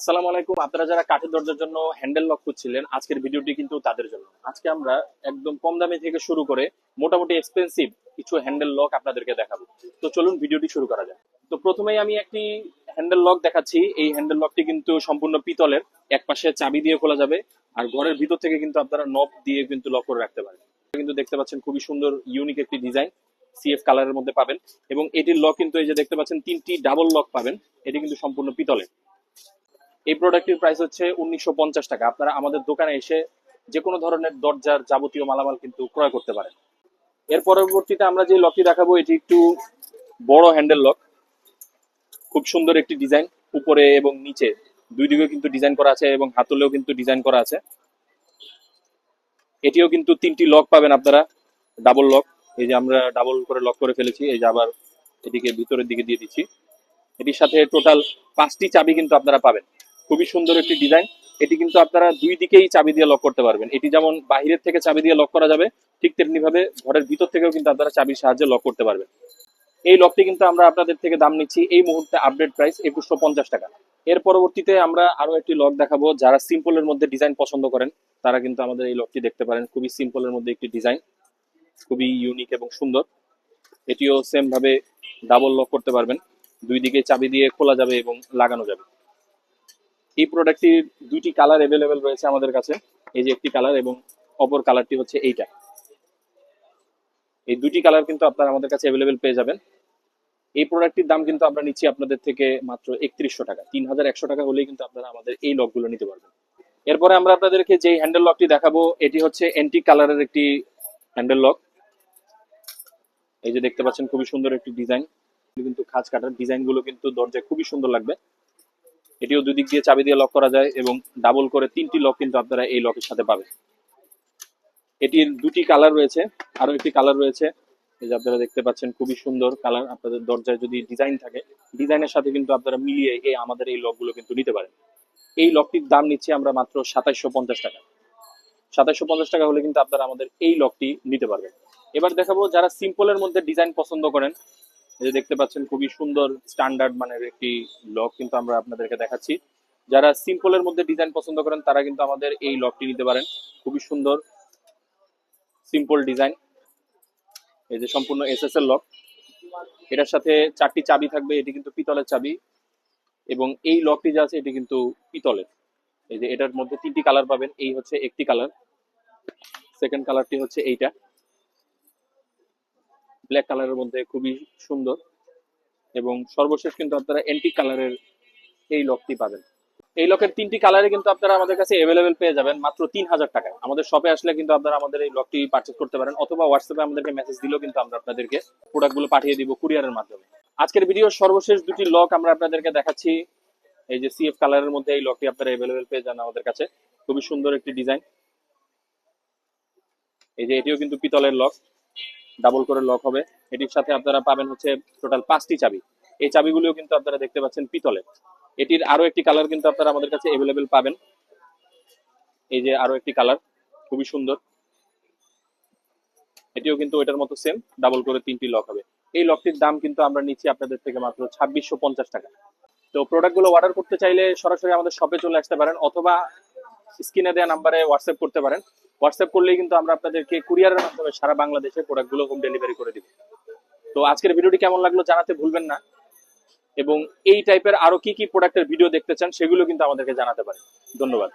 আসসালামু আলাইকুম। আপনারা যারা কাঠের দরজার জন্য হ্যান্ডেল লক খুঁজছিলেন, আজকের ভিডিওটি কিন্তু তাদের জন্য। আজকে আমরা একদম কম দামে থেকে শুরু করে মোটামুটি এক্সপেন্সিভ কিছু হ্যান্ডেল লক আপনাদেরকে দেখাবো। তো চলুন ভিডিওটি শুরু করা যাক। তো প্রথমেই আমি একটি হ্যান্ডেল লক দেখাচ্ছি। এই হ্যান্ডেল লকটি কিন্তু সম্পূর্ণ পিতলের। এক পাশে চাবি দিয়ে খোলা যাবে আর ঘরের ভিতর থেকে কিন্তু আপনারা নব দিয়ে কিন্তু লক করে রাখতে পারেন। কিন্তু দেখতে পাচ্ছেন খুবই সুন্দর ইউনিক একটি ডিজাইন সিএফ কালারের মধ্যে পাবেন। এবং এটির লক কিন্তু এই যে দেখতে পাচ্ছেন, তিনটি ডাবল লক পাবেন। এটি কিন্তু সম্পূর্ণ পিতলের। এই প্রোডাক্টের প্রাইস হচ্ছে উনিশশো পঞ্চাশ টাকা। আপনারা আমাদের দোকানে এসে যে কোনো ধরনের দরজার যাবতীয় মালামাল কিন্তু ক্রয় করতে পারেন। এর পরবর্তীতে আমরা যে লকটি দেখাবো, এটি একটু বড় হ্যান্ডেল লক খুব সুন্দর একটি ডিজাইন উপরে এবং নিচে। দুই দিকে কিন্তু ডিজাইন করা আছে এবং হাতলেও কিন্তু ডিজাইন করা আছে। এটিও কিন্তু তিনটি লক পাবেন আপনারা ডাবল লক এই যে আমরা ডাবল করে লক করে ফেলেছি, এই যে আবার এদিকে ভিতরের দিকে দিয়ে দিচ্ছি। এটির সাথে টোটাল পাঁচটি চাবি কিন্তু আপনারা পাবেন। খুবই সুন্দর একটি ডিজাইন এটি কিন্তু আপনারা দুই দিকেই চাবি দিয়ে লক করতে পারবেন। এটি যেমন বাহিরের থেকে চাবি দিয়ে লক করা যাবে, ঠিক তেমনি ভাবে ঘরের ভিতর থেকেও কিন্তু আপনারা চাবির সাহায্যে লক করতে পারবেন। এই লকটি কিন্তু আমরা আপনাদের থেকে দাম নিচ্ছি এই মুহূর্তে আপডেট প্রাইস একুশশো পঞ্চাশ টাকা। এর পরবর্তীতে আমরা আরও একটি লক দেখাবো। যারা সিম্পলের মধ্যে ডিজাইন পছন্দ করেন, তারা কিন্তু আমাদের এই লকটি দেখতে পারেন। খুবই সিম্পলের মধ্যে একটি ডিজাইন খুবই ইউনিক এবং সুন্দর। এটিও সেম ভাবে ডাবল লক করতে পারবেন। দুই দিকে চাবি দিয়ে খোলা যাবে এবং লাগানো যাবে। এই প্রোডাক্টটির দুইটি কালার অ্যাভেলেবেল রয়েছে আমাদের কাছে। এই যে একটি কালার এবং অপর কালারটি হচ্ছে এইটা। এই দুটি কালার কিন্তু আপনারা আমাদের কাছে অ্যাভেলেবেল পেয়ে যাবেন। এই প্রোডাক্টটির দাম কিন্তু আমরা নিচ্ছি আপনাদের থেকে মাত্র একত্রিশশো টাকা। তিন হাজার একশো টাকা হলেই কিন্তু আপনারা আমাদের এই লকগুলো নিতে পারবেন। এরপরে আমরা আপনাদেরকে যে হ্যান্ডেল লকটি দেখাবো, এটি হচ্ছে এন্টি কালারের একটি হ্যান্ডেল লক এই যে দেখতে পাচ্ছেন, খুবই সুন্দর একটি ডিজাইন কিন্তু খাঁজ কাটার ডিজাইনগুলো কিন্তু দরজায় খুবই সুন্দর লাগবে। এটিও দুদিক দিয়ে চাবি দিয়ে লক করা যায় এবং ডাবল করে তিনটি লক কিন্তু আপনারা এই লকের সাথে পাবেন। এটির দুটি কালার রয়েছে আরও একটি কালার রয়েছে। এই যে আপনারা দেখতে পাচ্ছেন, খুবই সুন্দর কালার আপনাদের দরজায় যদি ডিজাইন থাকে ডিজাইনের সাথে কিন্তু আপনারা মিলিয়ে এই আমাদের এই লকগুলো কিন্তু নিতে পারেন। এই লকটির দাম নিচ্ছি আমরা মাত্র সাতাইশশো পঞ্চাশ টাকা। সাতাইশশো পঞ্চাশ টাকা হলে কিন্তু আপনারা আমাদের এই লকটি নিতে পারবেন। এবার দেখাবো যারা সিম্পলের মধ্যে ডিজাইন পছন্দ করেন যে দেখতে পাচ্ছেন খুবই সুন্দর স্ট্যান্ডার্ড মানের একটি লক কিন্তু আমরা আপনাদেরকে দেখাচ্ছি। যারা সিম্পলের মধ্যে ডিজাইন পছন্দ করেন, তারা কিন্তু আমাদের এই লকটি নিতে পারেন। খুবই সুন্দর সিম্পল ডিজাইন এই যে সম্পূর্ণ এস এস এর লক এটার সাথে চারটি চাবি থাকবে, এটি কিন্তু পিতলের চাবি। এবং এই লকটি যা আছে, এটি কিন্তু পিতলের। এই যে এটার মধ্যে তিনটি কালার পাবেন, এই হচ্ছে একটি কালার সেকেন্ড কালারটি হচ্ছে এইটা। ব্ল্যাক কালারের মধ্যে খুবই সুন্দর। এবং সর্বশেষ কিন্তু আপনারা এন্টিক কালারের এই লকটি পাবেন। এই লকের তিনটি কালারে কিন্তু আপনারা আমাদের কাছে অ্যাভেলেবেল পেয়ে যাবেন মাত্র তিন হাজার টাকায়। আমাদের শপে আসলে কিন্তু আপনারা আমাদের এই লকটি পারচেস করতে পারেন, অথবা হোয়াটসঅ্যাপে আমাদেরকে মেসেজ দিলেও কিন্তু আমরা আপনাদেরকে প্রোডাক্টগুলো পাঠিয়ে দিব কুরিয়ারের মাধ্যমে। আজকের ভিডিওর সর্বশেষ দুটি লক আমরা আপনাদেরকে দেখাচ্ছি। এই যে সিএফ কালারের মধ্যে এই লকটি আপনারা অ্যাভেলেবেল পেয়ে যান আমাদের কাছে। খুবই সুন্দর একটি ডিজাইন এই যে এটিও কিন্তু পিতলের লক ডাবল করে লক হবে। এটির সাথে আপনারা পাবেন হচ্ছে টোটাল পাঁচটি চাবি। এই চাবিগুলিও কিন্তু আপনারা দেখতে পাচ্ছেন পিতলের। এটির আরও একটি কালার কিন্তু আপনারা আমাদের কাছে অ্যাভেলেবেল পাবেন। এই যে আরও একটি কালার খুবই সুন্দর। এটিও কিন্তু ওইটার মতো সেম ডাবল করে তিনটি লক হবে। এই লকটির দাম কিন্তু আমরা নিচ্ছি আপনাদের থেকে মাত্র ছাব্বিশশো পঞ্চাশ টাকা। তো প্রোডাক্টগুলো অর্ডার করতে চাইলে সরাসরি আমাদের শপে চলে আসতে পারেন অথবা স্ক্রিনে দেওয়া নাম্বারে হোয়াটসঅ্যাপ করতে পারেন। হোয়াটসঅ্যাপ করলেই কিন্তু আমরা আপনাদেরকে কুরিয়ারের মাধ্যমে সারা বাংলাদেশে প্রোডাক্টগুলো হোম ডেলিভারি করে দিব। তো আজকের ভিডিওটি কেমন লাগল জানাতে ভুলবেন না। এবং এই টাইপের আরও কি কি প্রোডাক্টের ভিডিও দেখতে চান সেগুলো কিন্তু আমাদেরকে জানাতে পারেন। ধন্যবাদ।